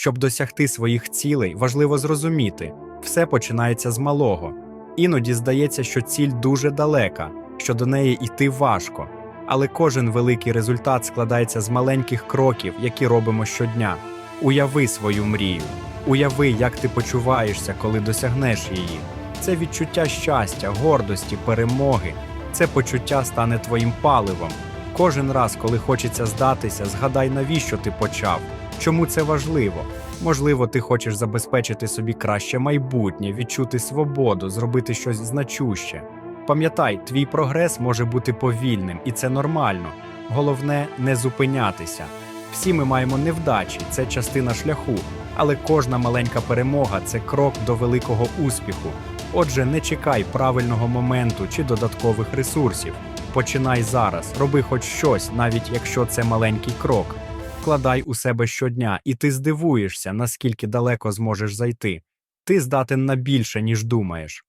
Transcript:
Щоб досягти своїх цілей, важливо зрозуміти, все починається з малого. Іноді здається, що ціль дуже далека, що до неї йти важко. Але кожен великий результат складається з маленьких кроків, які робимо щодня. Уяви свою мрію, уяви, як ти почуваєшся, коли досягнеш її. Це відчуття щастя, гордості, перемоги. Це почуття стане твоїм паливом. Кожен раз, коли хочеться здатися, згадай, навіщо ти почав, чому це важливо. Можливо, ти хочеш забезпечити собі краще майбутнє, відчути свободу, зробити щось значуще. Пам'ятай, твій прогрес може бути повільним, і це нормально. Головне не зупинятися. Всі ми маємо невдачі, це частина шляху, але кожна маленька перемога це крок до великого успіху. Отже, не чекай правильного моменту чи додаткових ресурсів. Починай зараз, роби хоч щось, навіть якщо це маленький крок. Вкладай у себе щодня, і ти здивуєшся, наскільки далеко зможеш зайти. Ти здатен на більше, ніж думаєш.